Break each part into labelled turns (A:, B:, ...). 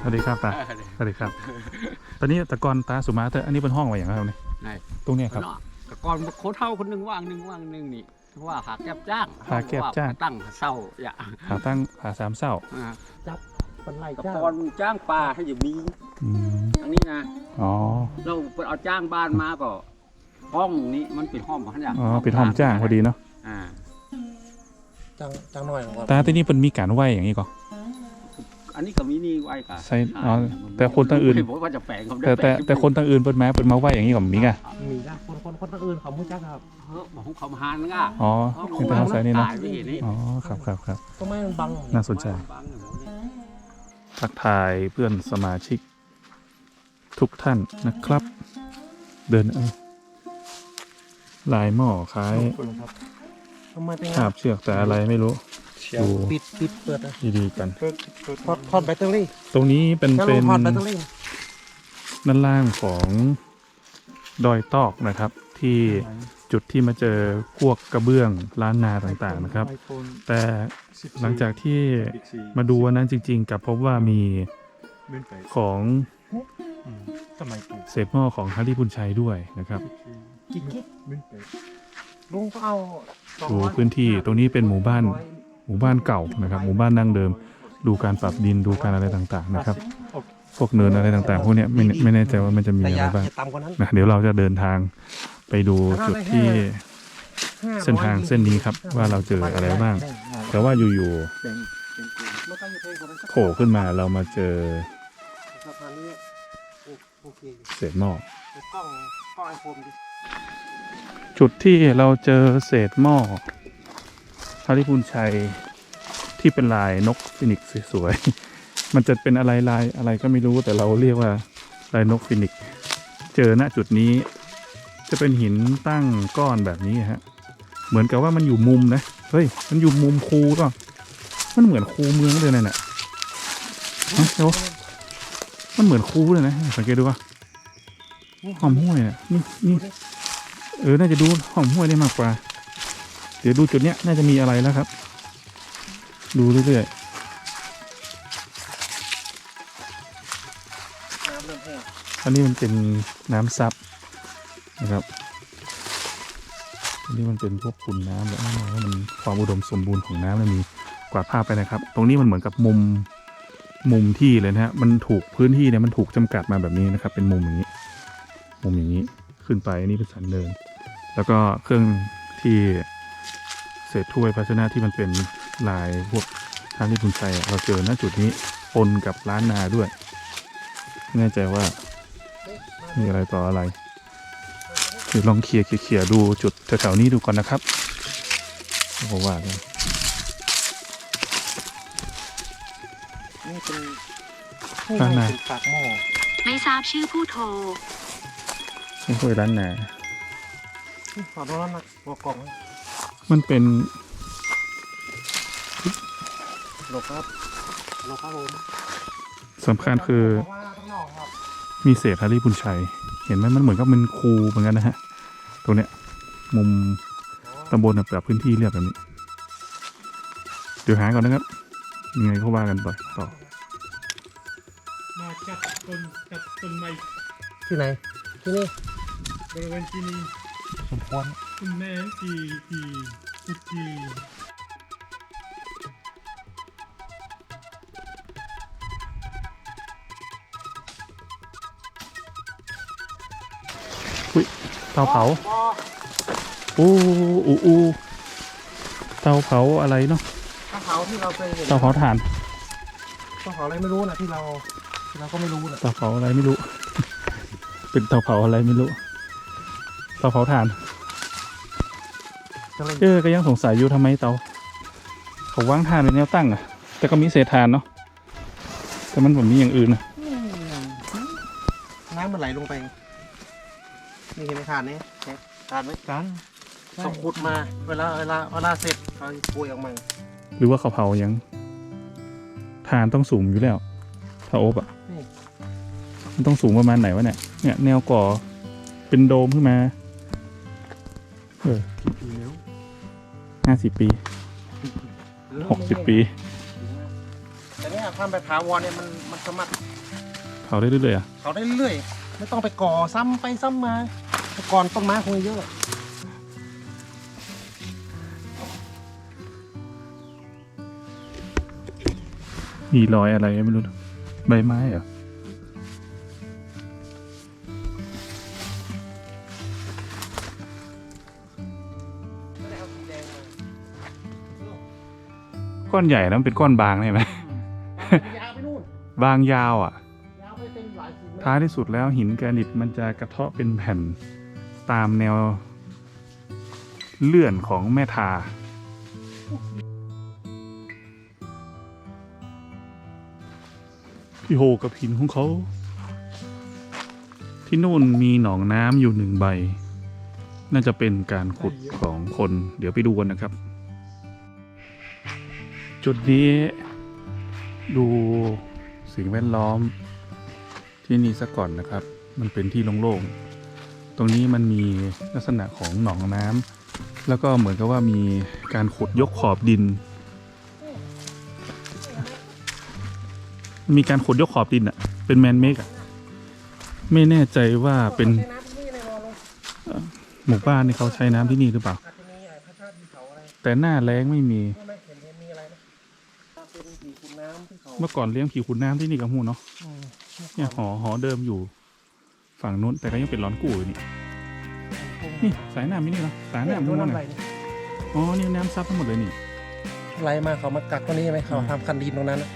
A: สวัสดีครับตาสวัสดีครับ ตอนนี้ตะกอนตาสุมาเตอร์อันนี้เป็นห้องอะไรอย่างไรครับเนี่ย
B: ไหน
A: ตรงเนี้ยครับ
B: เนาะแต่ก่อนโคเท่าคนหนึ่งว่างหนึ่งว่างหนึ่งนี่ว่าหาแก็บจ้าง
A: หาแก็บจ้าง
B: ว่ตั้งเศร้าอย่า
A: หาตั้งหาสามเศร้า
B: อ่าจับ
C: เป็นไร
B: แต่
C: จ้า
B: ก่อนจ้างปลาให้อยู่มี
A: อืม
B: ทางนี้นะ
A: อ๋อ
B: เราไปเอาจ้างบ้านมาก็ห้องนี้มันเป็นห้องขนาด
A: อ๋อเป็นห้องจ้างพอดีเนาะ
B: อ่า
C: จังจังหน่อยก่อน
A: ตาที่นี่เป็นมีการไหวอย่างนี้ก่อน
B: อันนี้ก็มีนี่ไว้ค่ะ
A: ใช่อ๋อแต่คนทางอื่น
B: ผมว่าจะแปลงเขา
A: แต่แต่แต่คนทางอื่นเป็นมาเป็นมาไหวอย่างนี้ก่อนมีไง
C: มีนะคนคนคนอื่นเขาไม่จักครับ
B: เฮ้ยของเขามาหานง่ะ
A: อ๋อเป็นทางซ้ายนี่เนาะ
B: ตายไม่เห็นนี่
A: อ๋อครับครับครับ
C: ก็ไม่มันบัง
A: น่าสนใจ
B: บังๆอยู่นี่
A: ทักทายเพื่อนสมาชิก ทุกท่านนะครับ เดินเออลายหม้อคล้าย
C: ทำไมเป็น
A: คาบเชือกแต่อะไรไม่รู้ดู
C: ปิดปิดเปิด
A: ดีๆกัน
C: ถอดถอดแบตเตอรี่
A: ตรงนี้เป็น
C: งั้น
A: เป็
C: เรา
A: น
C: ถอดแบตเตอรี่
A: ด้านล่างของดอยตอกนะครับ ที่จุดที่มาเจอพวกกระเบื้องล้านนาต่างๆนะครับ แต่หลังจากที่มาดูวันนั้นจริง ๆกลับพบว่ามีของ
D: สมัยปู่
A: เศษหม้อของฮาริบุญชัยด้วยนะครับ
C: ลุงก็เอาสอง
A: ดู
C: ร้อย
A: พื้นที่ตรงนี้เป็นหมู่บ้านหมู่บ้านเก่านะครับ หมู่บ้านดั้งเดิม ดูการปรับดินดูการอะไรต่างๆนะครับ พวกเนินอะไรต่างๆพวกเนี้ยไม่ไม่แน่ใจว่ามันจะมี
C: แต่
A: อะ
C: อ
A: ไร
C: ย่า
A: บ้าง
C: อย่าต่ำกว่านั้น
A: นะเดี๋ยวเราจะเดินทางไปดูจุดที่
C: ห้ร้อย
A: เส้นทางเส้นนี้ครับว่าเราเจออะไรบ้าง แต่ว่าอยู่
B: เป็นเป็นกลุ่ม
C: ไม่ต้องอยู่เพลงคนนั้นสัก
A: ๆโผล่ขึ้นมาเรามาเจอ
C: สะพานนี้โอโอเคอยู่
A: เศษหม้อ จุดที่เราเจอเศษหม้อฮาริพุนชัยที่เป็นลายนกฟินิกสวยๆ มันจะเป็นอะไรลายอะไรก็ไม่รู้แต่เราเรียกว่าลายนกฟินิกเจอณจุดนี้ จะเป็นหินตั้งก้อนแบบนี้ฮะ เหมือนกับว่ามันอยู่มุมนะ เฮ้ย มันอยู่มุมคูก็มันเหมือนคูเมืองเลยนะเนี่ยฮะเดี๋ยมันเหมือนคูเลยนะ สังเกตดูว่าหอมห้วยอะนี่นี่ ออ น่าจะดูห้อมห้วยได้มากกว่า เดี๋ยวดูจุดเนี้ยน่าจะมีอะไรแล้วครับ ดูเรื่อย
C: น้ำเติมแห้ง
A: ๆอันนี้มันเป็นน้ำซับนะครับ อันนี้มันเป็นพวกขุนน้ำแล้วว่ามันความอุดมสมบูรณ์ของน้ำมันมีกวาดภาพไปนะครับ ตรงนี้มันเหมือนกับมุมมุมที่เลยนะฮะ มันถูกพื้นที่เนี่ยมันถูกจำกัดมาแบบนี้นะครับ เป็นมุมอย่างนี้ มุมอย่างนี้ขึ้นไปอันนี้เป็นสันเดิน แล้วก็เครื่องที่เศษถ้วยภาชนะที่มันเป็นลายพวกทางที่คุณชัยเราเจอณจุดนี้ปนกับร้านนาด้วยไม่แน่ใจว่ามีอะไรต่ออะไรเดี๋ยวลองเคลียร์เคลียร์ดูจุดแถวๆนี้ดูก่อนนะครับแล้วก็ว่ากัน
C: นี่เป็น
A: ร้านนา
C: เป็นปากหม้อ
E: ไม่ทราบชื่อผู้โทร
A: ไม่ค่อยร้านนา
C: ขอโทษนะหัวกล่อง
A: มันเป็น
C: หลบครับหลบครับผม
A: สำคัญคือ
C: เพราะว่าข้างนอกครับ
A: มีเศษฮาริบุญชัย เห็นไหมมันเหมือนกับเป็นคูเหมือนกันนะฮะ ตรงเนี้ย มุมตำบลน่ะแบบพื้นที่เรียบแบบนี้ เดี๋ยวหาก่อนนะครับ ยังไงก็ว่ากันไปต่อ
D: มาจับต้นจับต้นไม้
C: ที่ไหน ที่นี่
D: บริเวณที่นี่
C: สมควร
D: คุณแม่ที่ที่ทุกที่
A: เตาเผาอู้อู้อู้เตาเผาอะไรเนาะ
C: ถ้าเผาที่เราเคยเห็น
A: เตาเผาถ่าน
C: เตาเผาอะไรไม่รู้นะที่เราที่เราก็ไม่รู้นะ
A: เตาเผาอะไรไม่รู้ เป็นเตาเผาอะไรไม่รู้เตาเผาถ่าน
C: ก็เลย
A: เออก็ยังสงสัยอยู่ทำไมเตาเขาวางถ่านเป็นแนวตั้งอะแต่ก็มีเศษถ่านเนาะแต่มันแบบมีอย่างอื่นนะ
C: น้ำมันไหลลงไปนี่เห็นไหมทานนี่ทานไหม
D: กัน
C: เขาขุดมาเวลาเวลาเวลาเสร็จเขาปุยออกมา
A: หรือว่าเขาเผายังถ่านต้องสูงอยู่แล้ว ถ้าโอบอะ
C: นี่
A: มันต้องสูงประมาณไหนวะเนี่ย เนี่ย แนวก่อเป็นโดมขึ้นมาเออ
D: ปีแล้ว
A: ห้าสิบปีหกสิบปี
C: แต่เนี่ยทำแบบถาวรเนี่ยมันมันสามารถ
A: เผาได้เรื่อยๆอะ
C: เขาได้เรื่อยๆไม่ต้องไปก่อซ้ำไปซ้ำมาแต่ก่อนต้นไม้คงเยอะ
A: มีรอยอะไรไม่รู้นะใบไม้เหรอ ก้อนใหญ่นะมันเป็นก้อนบางใช่ไหม
C: ยาวไปนู่น
A: บางยาวอะ
C: ยาวไปเป็นหลายสิบเมตร
A: ท้ายที่สุดแล้วหินแกรนิตมันจะกระเทาะเป็นแผ่นตามแนวเลื่อนของแม่ทา พี่โฮกับหินของเขา ที่นู่นมีหนองน้ำอยู่หนึ่งใบ น่าจะเป็นการขุดของคน เดี๋ยวไปดูกันนะครับ จุดนี้ดูสิ่งแวดล้อมที่นี่ซะก่อนนะครับ มันเป็นที่โล่งๆ ตรงนี้มันมีลักษณะของหนองน้ำแล้วก็เหมือนกับว่ามีการขุดยกขอบดิน มีการขุดยกขอบดินอะเป็นแมนเมกอะไม่แน่ใจว่าเป็นหมู่บ้านที่เขาใช้น้ำที่นี่หรือเปล่า แต่หน้าแล้งไม่มี
C: เป็นสีคุณน้ำที่เขา
A: เมื่อก่อนเลี้ยงผีขุนน้ำที่นี่กับหูเนาะ
C: อืม
A: เนี่ยหอหอเดิมอยู่ ฝั่งนู้นแต่ก็ยังเป็นร้อนกูอยู่นี่นี่สายน้ำไม่นี่เหรอสาย
C: เนี่ย
A: น้ำ
C: ดู
A: นู่น
C: น้ำไหล
A: น่ะ
C: เนี่ย
A: อ๋อนี่น้ำซับทั้งหมดเลยนี่
C: ไหลมาเขามากักตรงนี้ไหมเขาทำคันดินตรงนั้นนะ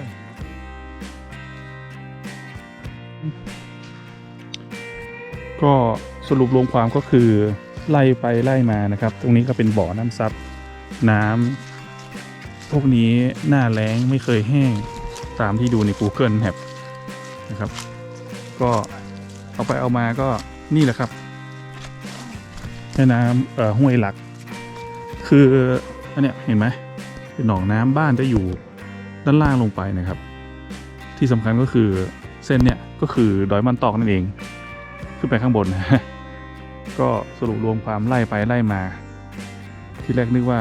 A: ก็สรุปรวมความก็คือไล่ไปไล่มานะครับ ตรงนี้ก็เป็นบ่อน้ำซับน้ำ พวกนี้หน้าแล้งไม่เคยแห้งตามที่ดูใน Google Map นะครับ ก็เอาไปเอามาก็นี่แหละครับแม่น้ำเอ่อห้วยหลัก คืออันเนี้ยเห็นไหมเป็นหนองน้ำบ้านจะอยู่ด้านล่างลงไปนะครับ ที่สำคัญก็คือเส้นเนี่ยก็คือดอยมันตอกนั่นเอง ขึ้นไปข้างบนก็สรุปรวมความไล่ไปไล่มา ที่แรกนึกว่า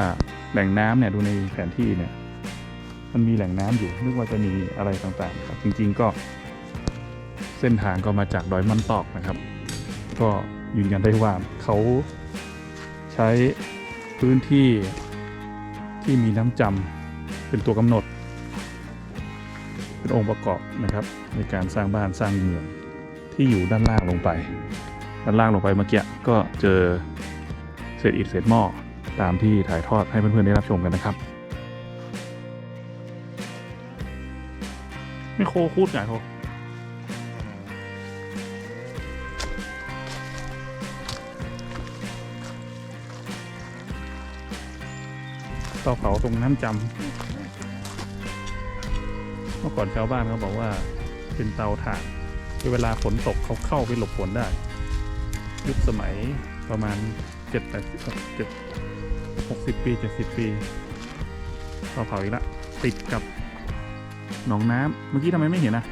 A: แหล่งน้ำเนี่ยดูในแผนที่เนี่ย มันมีแหล่งน้ำอยู่นึกว่าจะมีอะไรต่างๆครับ จริง ๆก็ เส้นทางก็มาจากดอยมันตอกนะครับ ก็ยืนยันได้ว่าเขาใช้พื้นที่ที่มีน้ำจำเป็นตัวกำหนด เป็นองค์ประกอบนะครับ ในการสร้างบ้านสร้างเมืองที่อยู่ด้านล่างลงไป ด้านล่างลงไปเมื่อกี้ก็เจอเศษอิฐเศษหม้อ ตามที่ถ่ายทอดให้เพื่อนๆได้รับชมกันนะครับไม่โคคูดไงโคเตาเผาตรงน้ำจำเมื่อก่อนชาวบ้านเขาบอกว่าเป็นเตาถ่านเวลาฝนตกเขาเข้าไปหลบฝนได้ ยุคสมัยประมาณเจ็ดแปดเจ็ด หกสิบปีเจ็ดสิบปีเราเผาอีกละติดกับหนองน้ำเมื่อกี้ทำไมไม่เห็นนะ